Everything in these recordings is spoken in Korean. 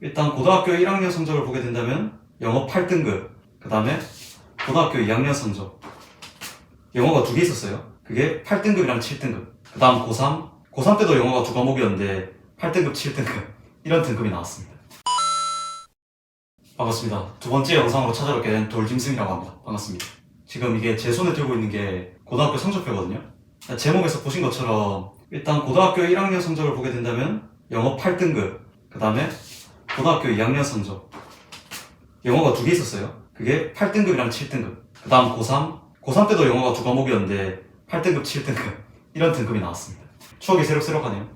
일단 고등학교 1학년 성적을 보게 된다면 영어 8등급, 그 다음에 고등학교 2학년 성적. 영어가 두 개 있었어요. 그게 8등급이랑 7등급. 그 다음 고3. 고3 때도 영어가 두 과목이었는데 8등급, 7등급. 이런 등급이 나왔습니다. 반갑습니다. 두 번째 영상으로 찾아뵙게 된 돌짐승이라고 합니다. 반갑습니다. 지금 이게 제 손에 들고 있는 게 고등학교 성적표거든요. 제목에서 보신 것처럼 일단 고등학교 1학년 성적을 보게 된다면 영어 8등급, 그 다음에 고등학교 2학년 성적. 영어가 두 개 있었어요. 그게 8등급이랑 7등급. 그 다음 고3. 고3 때도 영어가 두 과목이었는데 8등급, 7등급. 이런 등급이 나왔습니다. 추억이 새록새록하네요.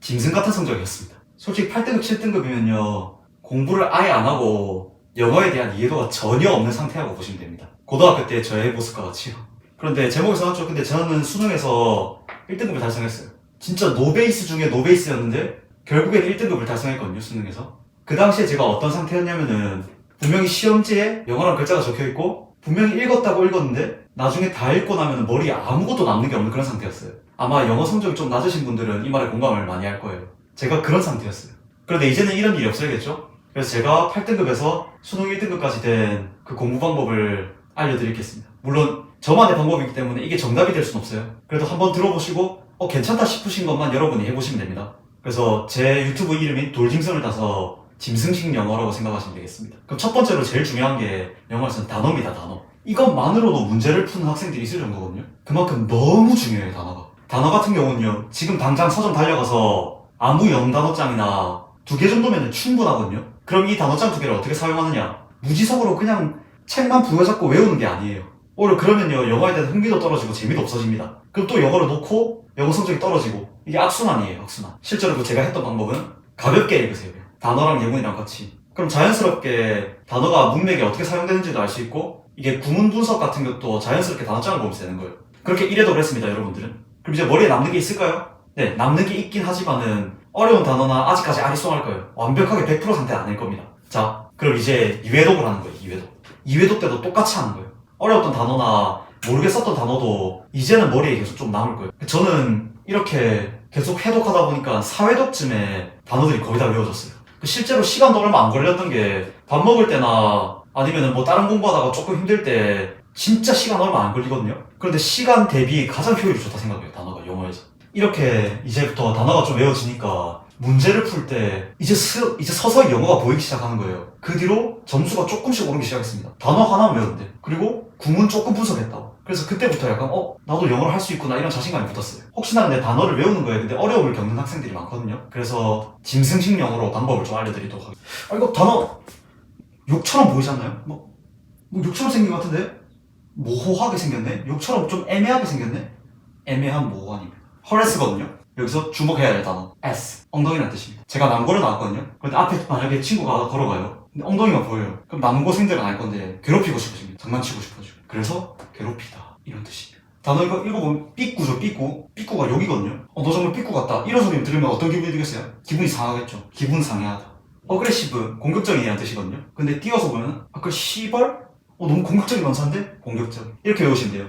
짐승 같은 성적이었습니다. 솔직히 8등급, 7등급이면요. 공부를 아예 안 하고 영어에 대한 이해도가 전혀 없는 상태라고 보시면 됩니다. 고등학교 때 저의 모습과 같이요. 그런데 제목에서 나왔죠. 근데 저는 수능에서 1등급을 달성했어요. 진짜 노베이스 중에 노베이스였는데 결국엔 1등급을 달성했거든요. 수능에서. 그 당시에 제가 어떤 상태였냐면은 분명히 시험지에 영어랑 글자가 적혀 있고 분명히 읽었다고 읽었는데 나중에 다 읽고 나면 머리에 아무것도 남는 게 없는 그런 상태였어요. 아마 영어 성적이 좀 낮으신 분들은 이 말에 공감을 많이 할 거예요. 제가 그런 상태였어요. 그런데 이제는 이런 일이 없어야겠죠? 그래서 제가 8등급에서 수능 1등급까지 된 그 공부 방법을 알려드리겠습니다. 물론 저만의 방법이기 때문에 이게 정답이 될순 없어요. 그래도 한번 들어보시고 어 괜찮다 싶으신 것만 여러분이 해보시면 됩니다. 그래서 제 유튜브 이름이 돌짐승을 따서 짐승식 영어라고 생각하시면 되겠습니다. 그럼 첫 번째로 제일 중요한 게 영어에서는 단어입니다, 단어. 이것만으로도 문제를 푸는 학생들이 있을 정도거든요. 그만큼 너무 중요해요, 단어가. 단어 같은 경우는요, 지금 당장 서점 달려가서 아무 영단어장이나 두 개 정도면 충분하거든요. 그럼 이 단어장 두 개를 어떻게 사용하느냐? 무지성으로 그냥 책만 부여잡고 외우는 게 아니에요. 오히려 그러면요, 영어에 대한 흥미도 떨어지고 재미도 없어집니다. 그럼 또 영어를 놓고 영어 성적이 떨어지고 이게 악순환이에요, 악순환. 실제로 그 제가 했던 방법은 가볍게 읽으세요. 단어랑 예문이랑 같이. 그럼 자연스럽게 단어가 문맥에 어떻게 사용되는지도 알 수 있고 이게 구문 분석 같은 것도 자연스럽게 단어장을 보면서 되는 거예요. 그렇게 이래도 그랬습니다, 여러분들은. 그럼 이제 머리에 남는 게 있을까요? 네, 남는 게 있긴 하지만은 어려운 단어나 아직까지 아리송할 거예요. 완벽하게 100% 상태 아닐 겁니다. 자, 그럼 이제 이회독을 하는 거예요, 이회독. 이회독 때도 똑같이 하는 거예요. 어려웠던 단어나 모르겠었던 단어도 이제는 머리에 계속 좀 남을 거예요. 저는 이렇게 계속 회독하다 보니까 4회독쯤에 단어들이 거의 다 외워졌어요. 그 실제로 시간도 얼마 안 걸렸던 게 밥 먹을 때나 아니면 뭐 다른 공부하다가 조금 힘들 때 진짜 시간 얼마 안 걸리거든요. 그런데 시간 대비 가장 효율이 좋다 생각해요, 단어가 영어에서. 이렇게 이제부터 단어가 좀 외워지니까 문제를 풀 때 이제 스, 이제 서서히 영어가 보이기 시작하는 거예요. 그 뒤로 점수가 조금씩 오르기 시작했습니다. 단어 하나 외웠는데 그리고 구문 조금 분석했다고. 그래서 그때부터 약간 어 나도 영어를 할 수 있구나 이런 자신감이 붙었어요. 혹시나 내 단어를 외우는 거에 근데 어려움을 겪는 학생들이 많거든요. 그래서 짐승식 영어로 방법을 좀 알려드리도록 하겠습니다. 아 이거 단어 욕처럼 보이지 않나요? 뭐, 뭐 욕처럼 생긴 것 같은데 모호하게 생겼네. 욕처럼 좀 애매하게 생겼네. 애매한 모호함입니다. 허레스거든요. 여기서 주목해야 될 단어 S 엉덩이라는 뜻입니다. 제가 남고를 나왔거든요. 근데 앞에 만약에 친구가 걸어가요. 근데 엉덩이가 보여요. 그럼 남고생들은 알 건데 괴롭히고 싶어집니다. 장난치고 싶어지고. 그래서 괴롭히다 이런 뜻입니다. 단어 이거 읽어보면 삐꾸죠 삐꾸. 삐꾸가 여기거든요. 어 너 정말 삐꾸 같다. 이런 소리 들으면 어떤 기분이 들겠어요? 기분이 상하겠죠. 기분 상해하다. 어그레시브 공격적이라는 뜻이거든요. 근데 띄어서 보면 아까 시벌? 어 너무 공격적인 원사인데? 공격적. 이렇게 외우시면 돼요.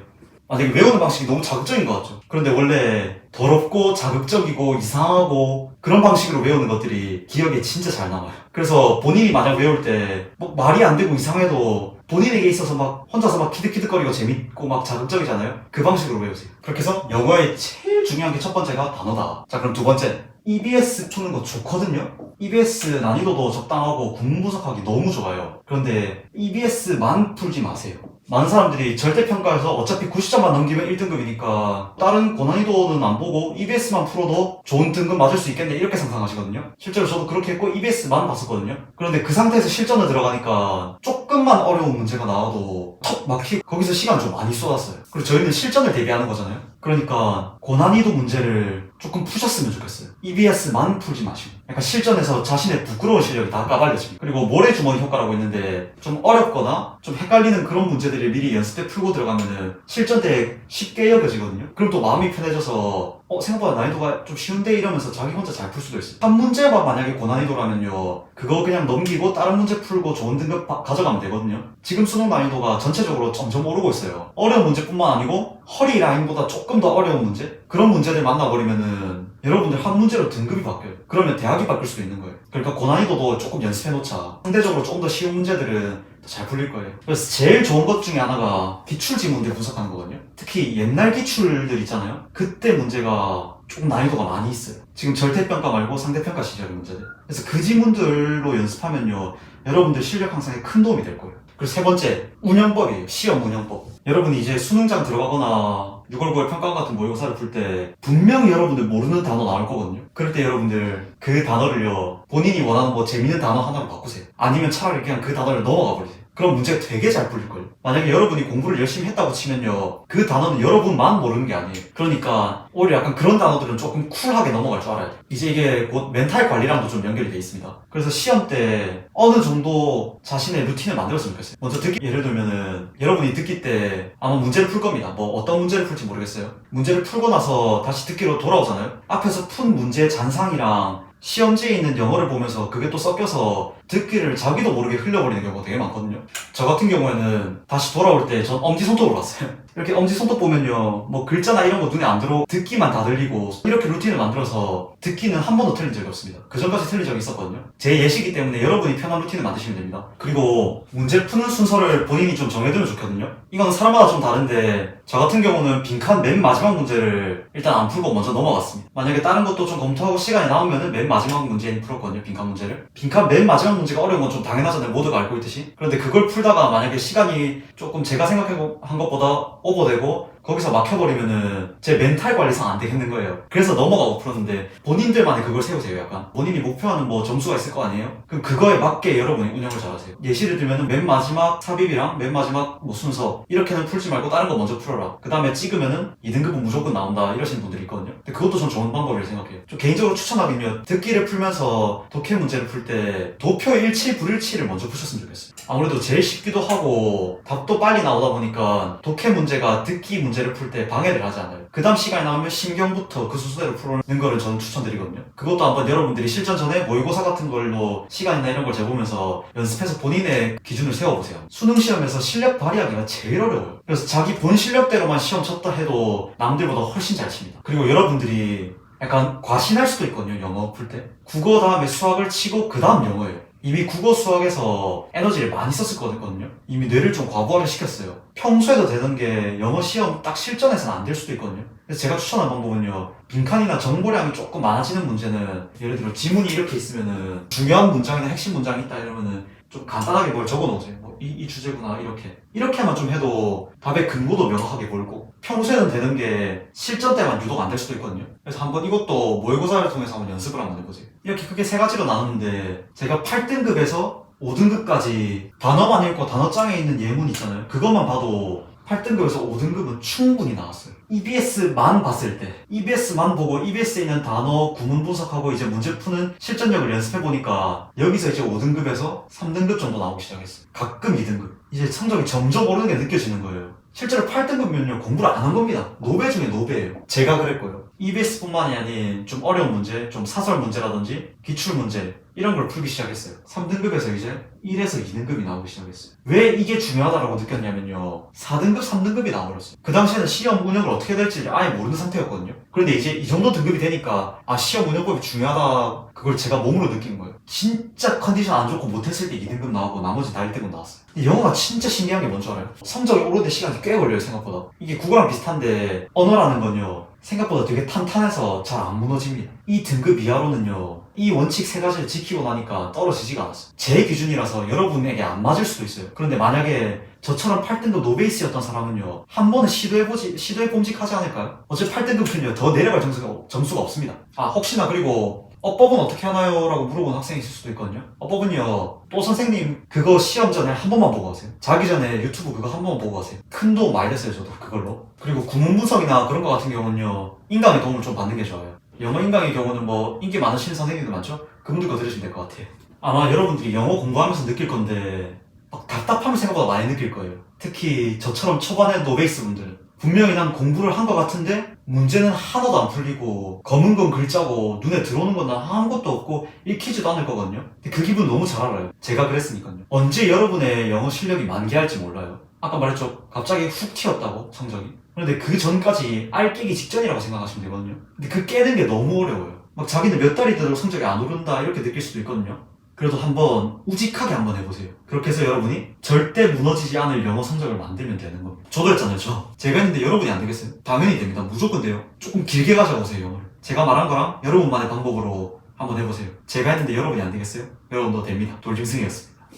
아, 되게 외우는 방식이 너무 자극적인 것 같죠. 그런데 원래 더럽고 자극적이고 이상하고 그런 방식으로 외우는 것들이 기억에 진짜 잘 남아요. 그래서 본인이 만약 외울 때 뭐 말이 안 되고 이상해도 본인에게 있어서 막 혼자서 막 키득키득거리고 재밌고 막 자극적이잖아요. 그 방식으로 외우세요. 그렇게 해서 영어의 제일 중요한 게 첫 번째가 단어다. 자, 그럼 두 번째. EBS 푸는 거 좋거든요? EBS 난이도도 적당하고 구문 분석하기 너무 좋아요. 그런데 EBS만 풀지 마세요. 많은 사람들이 절대평가에서 어차피 90점만 넘기면 1등급이니까 다른 고난이도는 안 보고 EBS만 풀어도 좋은 등급 맞을 수 있겠네 이렇게 상상하시거든요. 실제로 저도 그렇게 했고 EBS만 봤었거든요. 그런데 그 상태에서 실전에 들어가니까 조금만 어려운 문제가 나와도 턱 막히고 거기서 시간 좀 많이 쏟았어요. 그리고 저희는 실전을 대비하는 거잖아요. 그러니까 고난이도 문제를 조금 푸셨으면 좋겠어요. EBS만 풀지 마시고. 약간 실전에서 자신의 부끄러운 실력이 다 까발려집니다. 그리고 모래주머니 효과라고 있는데 좀 어렵거나 좀 헷갈리는 그런 문제들을 미리 연습 때 풀고 들어가면은 실전 때 쉽게 여겨지거든요. 그럼 또 마음이 편해져서 어 생각보다 난이도가 좀 쉬운데 이러면서 자기 혼자 잘 풀 수도 있어요 한 문제만 만약에 고난이도라면요 그거 그냥 넘기고 다른 문제 풀고 좋은 등급 바- 가져가면 되거든요. 지금 수능 난이도가 전체적으로 점점 오르고 있어요. 어려운 문제뿐만 아니고 허리 라인보다 조금 더 어려운 문제? 그런 문제들 만나버리면은 여러분들 한 문제로 등급이 바뀌어요. 그러면 대학이 바뀔 수도 있는 거예요. 그러니까 고난이도도 조금 연습해 놓자. 상대적으로 조금 더 쉬운 문제들은 더 잘 풀릴 거예요. 그래서 제일 좋은 것 중에 하나가 기출 지문들 분석하는 거거든요. 특히 옛날 기출들 있잖아요. 그때 문제가 조금 난이도가 많이 있어요. 지금 절대평가 말고 상대평가 시절의 문제들. 그래서 그 지문들로 연습하면요. 여러분들 실력 향상에 큰 도움이 될 거예요. 그리고 세 번째, 운영법이에요. 시험 운영법. 여러분이 이제 수능장 들어가거나 6월 9월 평가 같은 모의고사를 풀 때 분명히 여러분들 모르는 단어 나올 거거든요. 그럴 때 여러분들 그 단어를요 본인이 원하는 뭐 재밌는 단어 하나로 바꾸세요. 아니면 차라리 그냥 그 단어를 넘어가 버리세요. 그럼 문제가 되게 잘 풀릴걸요. 만약에 여러분이 공부를 열심히 했다고 치면요. 그 단어는 여러분만 모르는 게 아니에요. 그러니까 오히려 약간 그런 단어들은 조금 쿨하게 넘어갈 줄 알아야 돼요. 이제 이게 곧 멘탈 관리랑도 좀 연결이 돼 있습니다. 그래서 시험 때 어느 정도 자신의 루틴을 만들었으면 좋겠어요. 먼저 듣기, 예를 들면은 여러분이 듣기 때 아마 문제를 풀 겁니다. 뭐 어떤 문제를 풀지 모르겠어요. 문제를 풀고 나서 다시 듣기로 돌아오잖아요. 앞에서 푼 문제의 잔상이랑 시험지에 있는 영어를 보면서 그게 또 섞여서 듣기를 자기도 모르게 흘려버리는 경우가 되게 많거든요. 저 같은 경우에는 다시 돌아올 때 전 엄지손톱으로 봤어요. 이렇게 엄지손톱 보면요. 뭐 글자나 이런 거 눈에 안 들어 듣기만 다 들리고 이렇게 루틴을 만들어서 듣기는 한 번도 틀린 적이 없습니다. 그 전까지 틀린 적이 있었거든요. 제 예시기 때문에 여러분이 편한 루틴을 만드시면 됩니다. 그리고 문제 푸는 순서를 본인이 좀 정해두면 좋거든요. 이거는 사람마다 좀 다른데 저 같은 경우는 빈칸 맨 마지막 문제를 일단 안 풀고 먼저 넘어갔습니다. 만약에 다른 것도 좀 검토하고 시간이 나오면은 맨 마지막 문제는 풀었거든요. 빈칸 문제를. 빈칸 맨 마지막 문제가 어려운 건 좀 당연하잖아요. 모두가 알고 있듯이. 그런데 그걸 풀다가 만약에 시간이 조금 제가 생각한 것보다 오버되고 거기서 막혀버리면은 제 멘탈 관리상 안 되겠는 거예요. 그래서 넘어가고 풀었는데 본인들만의 그걸 세우세요. 약간 본인이 목표하는 뭐 점수가 있을 거 아니에요? 그럼 그거에 맞게 여러분이 운영을 잘하세요. 예시를 들면은 맨 마지막 삽입이랑 맨 마지막 뭐 순서 이렇게는 풀지 말고 다른 거 먼저 풀어라. 그 다음에 찍으면은 2등급은 무조건 나온다 이러시는 분들이 있거든요. 근데 그것도 전 좋은 방법이라고 생각해요. 좀 개인적으로 추천하기면 듣기를 풀면서 독해 문제를 풀 때 도표 일치 불일치를 먼저 푸셨으면 좋겠어요. 아무래도 제일 쉽기도 하고 답도 빨리 나오다 보니까 독해 문제가 듣기 문제 를 풀 때 방해를 하지 않아요. 그 다음 시간이 나오면 신경부터 그 순서대로 풀어내는 거를 저는 추천드리거든요. 그것도 한번 여러분들이 실전 전에 모의고사 같은 걸로 시간이나 이런 걸 재보면서 연습해서 본인의 기준을 세워보세요. 수능 시험에서 실력 발휘하기가 제일 어려워요. 그래서 자기 본 실력대로만 시험 쳤다 해도 남들보다 훨씬 잘 칩니다. 그리고 여러분들이 약간 과신할 수도 있거든요. 영어 풀 때. 국어 다음에 수학을 치고 그 다음 영어예요. 이미 국어 수학에서 에너지를 많이 썼을 거거든요. 이미 뇌를 좀 과부하를 시켰어요. 평소에도 되는 게 영어 시험 딱 실전에서는 안 될 수도 있거든요. 그래서 제가 추천한 방법은요. 빈칸이나 정보량이 조금 많아지는 문제는 예를 들어 지문이 이렇게 있으면은 중요한 문장이나 핵심 문장이 있다 이러면은 좀 간단하게 뭘 적어 놓으세요. 뭐 이, 이 주제구나 이렇게 이렇게만 좀 해도 답의 근거도 명확하게 보이고 평소에는 되는 게 실전 때만 유독 안 될 수도 있거든요. 그래서 한번 이것도 모의고사를 통해서 한번 연습을 한번 해보세요. 이렇게 크게 세 가지로 나눴는데 제가 8등급에서 5등급까지 단어만 읽고 단어장에 있는 예문 있잖아요. 그것만 봐도 8등급에서 5등급은 충분히 나왔어요. EBS만 봤을 때, EBS만 보고 EBS에 있는 단어 구문 분석하고 이제 문제 푸는 실전력을 연습해 보니까 여기서 이제 5등급에서 3등급 정도 나오기 시작했어요. 가끔 2등급. 이제 성적이 점점 오르는 게 느껴지는 거예요. 실제로 8등급이면요 공부를 안 한 겁니다. 노베 중에 노베예요. 제가 그랬고요. EBS뿐만이 아닌 좀 어려운 문제, 좀 사설 문제라든지 기출 문제 이런 걸 풀기 시작했어요. 3등급에서 이제 1에서 2등급이 나오기 시작했어요. 왜 이게 중요하다고 느꼈냐면요. 4등급, 3등급이 나와버렸어요. 그 당시에는 시험 운영을 어떻게 될지 아예 모르는 상태였거든요. 그런데 이제 이 정도 등급이 되니까 아 시험 운영법이 중요하다 그걸 제가 몸으로 느낀 거예요. 진짜 컨디션 안 좋고 못했을 때 2등급 나오고 나머지 다 1등급 나왔어요. 이 영어가 진짜 신기한 게 뭔지 알아요? 성적이 오르는데 시간이 꽤 걸려요 생각보다. 이게 국어랑 비슷한데 언어라는 건요. 생각보다 되게 탄탄해서 잘 안 무너집니다. 이 등급 이하로는요, 이 원칙 세 가지를 지키고 나니까 떨어지지가 않았어요. 제 기준이라서 여러분에게 안 맞을 수도 있어요. 그런데 만약에 저처럼 8등급 노베이스였던 사람은요, 한 번은 시도해보지, 시도해봄직하지 않을까요? 어차피 8등급은요, 더 내려갈 점수가, 점수가 없습니다. 아, 혹시나 그리고 어법은 어떻게 하나요? 라고 물어보는 학생이 있을 수도 있거든요. 어법은요, 또 선생님 그거 시험 전에 한 번만 보고 가세요. 자기 전에 유튜브 그거 한 번만 보고 가세요. 큰 도움 많이 됐어요, 저도 그걸로. 그리고 구문 분석이나 그런 거 같은 경우는요, 인강의 도움을 좀 받는 게 좋아요. 영어 인강의 경우는 뭐 인기 많으신 선생님들 많죠? 그분들 거 들으시면 될 것 같아요. 아마 여러분들이 영어 공부하면서 느낄 건데 막 답답함을 생각보다 많이 느낄 거예요. 특히 저처럼 초반에 노베이스 분들은 분명히 난 공부를 한 것 같은데 문제는 하나도 안 풀리고 검은 건 글자고 눈에 들어오는 건 아무것도 없고 읽히지도 않을 거거든요. 근데 그 기분 너무 잘 알아요. 제가 그랬으니까요. 언제 여러분의 영어 실력이 만개할지 몰라요. 아까 말했죠. 갑자기 훅 튀었다고 성적이. 그런데 그 전까지 알 깨기 직전이라고 생각하시면 되거든요. 근데 그 깨는 게 너무 어려워요. 막 자기는 몇 달이 되도록 성적이 안 오른다 이렇게 느낄 수도 있거든요. 그래도 한번 우직하게 한번 해보세요. 그렇게 해서 여러분이 절대 무너지지 않을 영어 성적을 만들면 되는 겁니다. 저도 했잖아요, 저. 제가 했는데 여러분이 안 되겠어요? 당연히 됩니다. 무조건 돼요. 조금 길게 가져오세요, 영어를. 제가 말한 거랑 여러분만의 방법으로 한번 해보세요. 제가 했는데 여러분이 안 되겠어요? 여러분도 됩니다. 돌짐승이었습니다.